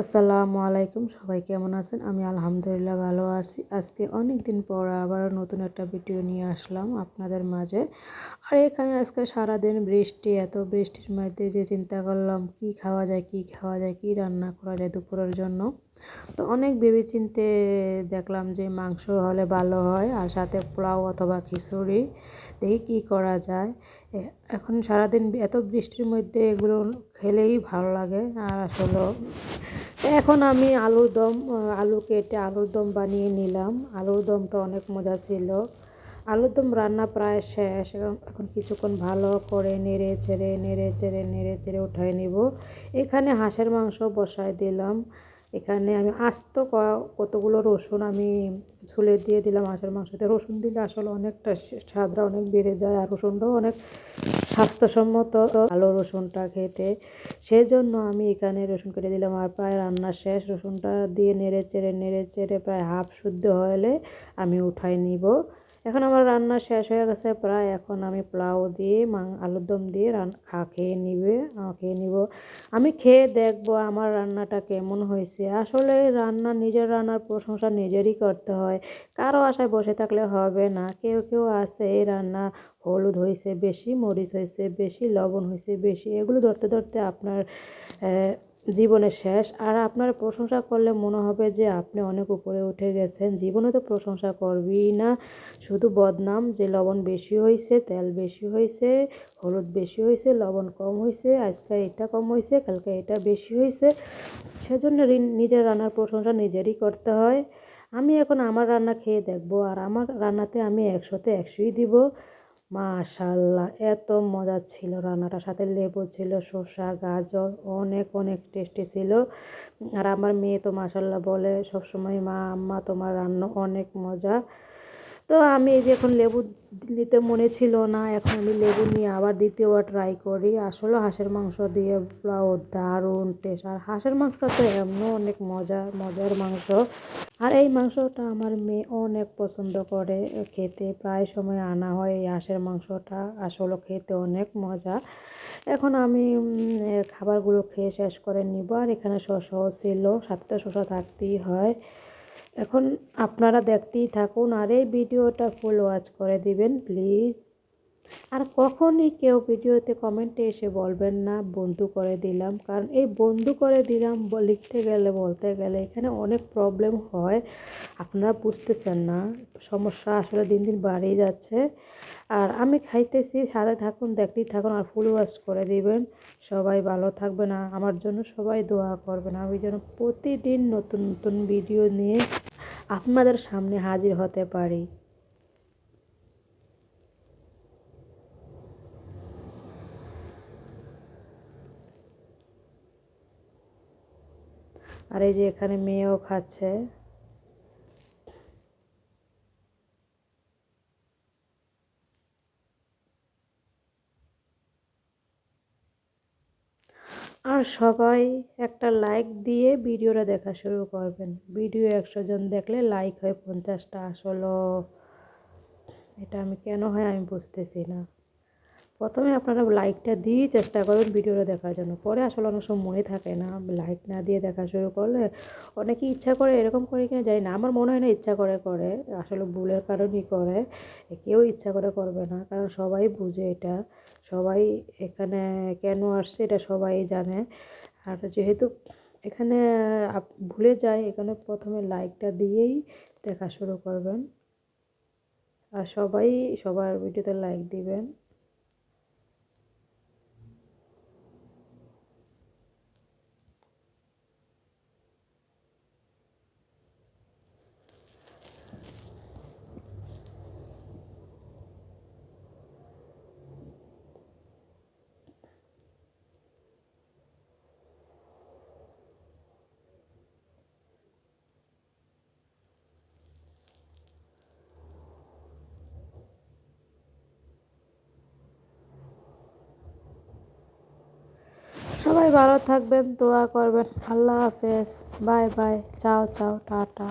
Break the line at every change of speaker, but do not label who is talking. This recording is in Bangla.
আসসালামু আলাইকুম, সবাই কেমন আছেন? আমি আলহামদুলিল্লাহ ভালো আছি। আজকে অনেক দিন পর আবার নতুন একটা ভিডিও নিয়ে আসলাম আপনাদের মাঝে। আর এখানে আজকে সারাদিন বৃষ্টি, এত বৃষ্টির মধ্যে যে চিন্তা করলাম, কি খাওয়া যায়, কি খাওয়া যায়, কি রান্না করা যায় দুপুরের জন্য। তো অনেক ভেবে চিনতে দেখলাম যে মাংস হলে ভালো হয়, আর সাথে পোলাও অথবা খিচুড়ি, দেখি কী করা যায়। এখন সারাদিন এত বৃষ্টির মধ্যে এগুলো খেলেই ভালো লাগে, আর আসলে এখন আমি আলুর দম আলু কেটে আলুর দম বানিয়ে নিলাম। আলুর দমটা অনেক মজা ছিল। আলুর দম রান্না প্রায় শেষ। এখন কিছুক্ষণ ভালো করে নেড়ে চেড়ে নেড়ে চেড়ে নেড়ে চেড়ে উঠাই নিব। এখানে হাঁসের মাংস বসায় দিলাম। এখানে আমি আস্ত কতগুলো রসুন আমি ঝুলে দিয়ে দিলাম হাঁসের মাংসতে। রসুন দিলে আসলে অনেকটা স্বাদটা অনেক বেড়ে যায় আর রসুনটাও অনেক স্বাস্থ্যসম্মত ভালো রসুনটা খেতে। সেই জন্য আমি এখানে রসুন কেটে দিলাম আর প্রায় রান্না শেষ। রসুনটা দিয়ে নেড়ে চেড়ে নেড়ে চেড়ে প্রায় হাফ শুদ্ধ হলে আমি উঠাই নিব। এখন আমার রান্না শেষ হয়ে গেছে। প্রায় এখন আমি পোলাও দিয়ে, মাং, আলুর দম দিয়ে রান খেয়ে নিবে খেয়ে নিব। আমি খেয়ে দেখব আমার রান্নাটা কেমন হয়েছে। আসলে রান্না, নিজের রান্নার প্রশংসা নিজেরই করতে হয়। কারও আশায় বসে থাকলে হবে না। কেউ কেউ আছে এই রান্না হলুদ হয়েছে, বেশি মরিচ হয়েছে, বেশি লবণ হয়েছে, বেশি এগুলো ধরতে ধরতে আপনার জীবনের শেষ। আর আপনার প্রশংসা করলে মনে হবে যে আপনি অনেক উপরে উঠে গেছেন। জীবনে তো প্রশংসা করবি না। শুধু বদনাম যে লবণ বেশি হয়েছে তেল বেশি হয়েছে হলুদ বেশি হয়েছে লবণ কম হয়েছে আজকে এটা কম হয়েছে কালকে এটা বেশি হয়েছে সেজন্য নিজের রান্নার প্রশংসা নিজেরই করতে হয়। আমি এখন আমার রান্না খেয়ে দেখব, আর আমার রান্নাতে আমি একশোতে একশোই দিব। মাশাল্লাহ, এত মজা ছিল রান্নাটা। সাথে লেবু ছিল শসা গাজর, অনেক অনেক টেস্টি ছিল। আর আমার মেয়ে তো মাশাল্লাহ বলে সবসময়, মা, আম্মা, তোমার রান্না অনেক মজা। তো আমি এই যে এখন লেবু দিতে মনে ছিল না, এখন আমি লেবু নিয়ে আবার দ্বিতীয়বার ট্রাই করি। আসলে হাঁসের মাংস দিয়ে পোলাও দারুণ টেস্ট আর হাঁসের মাংসটা তো এমনও অনেক মজা, মজার মাংস। আর এই মাংসটা আমার মেয়ে অনেক পছন্দ করে, খেতে প্রায় সময় আনা হয় এই হাঁসের মাংসটা, আসলে খেতে অনেক মজা। এখন আমি খাবারগুলো খেয়ে শেষ করে নিব, আর এখানে শসাও ছিল সাতটা শসা থাকতেই হয়। এখন আপনারা দেখতেই থাকুন আর এই ভিডিওটা ফুল ওয়াচ করে দিবেন প্লিজ আর কখনই কেউ ভিডিওতে কমেন্টে এসে বলবেন না, বন্ধু করে দিলাম। কারণ এই বন্ধু করে দিলাম লিখতে গেলে, বলতে গেলে এখানে অনেক প্রবলেম হয়। আপনারা বুঝতেছেন না, সমস্যা আসলে দিন দিন বাড়িয়ে যাচ্ছে। আর আমি খাইতেছি সাথে থাকুন, দেখতেই থাকুন, আর ফুল ওয়াশ করে দিবেন। সবাই ভালো থাকবে না আমার জন্য সবাই দোয়া করবেন। আমি যেন প্রতিদিন নতুন নতুন ভিডিও নিয়ে আপনাদের সামনে হাজির হতে পারি। আর এই যে এখানে মেয়েও খাচ্ছে। আর সবাই একটা লাইক দিয়ে ভিডিওটা দেখা শুরু করবেন। ভিডিও একশো জন দেখলে লাইক হয় পঞ্চাশটা আসলে। এটা আমি কেন হয় আমি বুঝতেছি না। প্রথমে আপনারা লাইকটা দিয়ে চেষ্টা করুন ভিডিওটা দেখার জন্য। পরে আসলে অনেক সময় মনে থাকে না লাইক না দিয়ে দেখা শুরু করলে অনেকেই ইচ্ছা করে এরকম করে কিনা জানি না। আমার মনে হয় না ইচ্ছা করে করে, আসলে ভুলের কারণেই করে। কেউ ইচ্ছা করে করবে না, কারণ সবাই বুঝে এটা। সবাই এখানে কেন আসছে এটা সবাই জানে। আর যেহেতু এখানে ভুলে যায়, এখানে প্রথমে লাইকটা দিয়েই দেখা শুরু করবেন। আর সবাই সবার ভিডিওতে লাইক দিবেন। সবাই ভালো থাকবেন দোয়া করবেন। আল্লাহ হাফেজ। Bye bye. Ciao ciao tata.